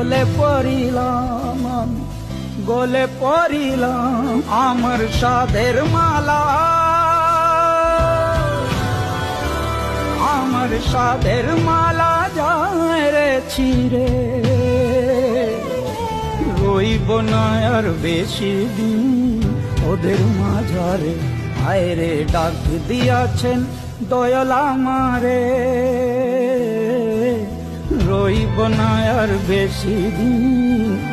গলে পড়িলাম গলে পড়িলাম আমার সাধের মালা। আমার সাধের মালা যায় রে ছিড়ে। রইব না আর বেশি দিন, ওদের মাঝারে আয়রে ডাক দিয়াছেন দয়ালা মারে রইব না আর বেশি দিন।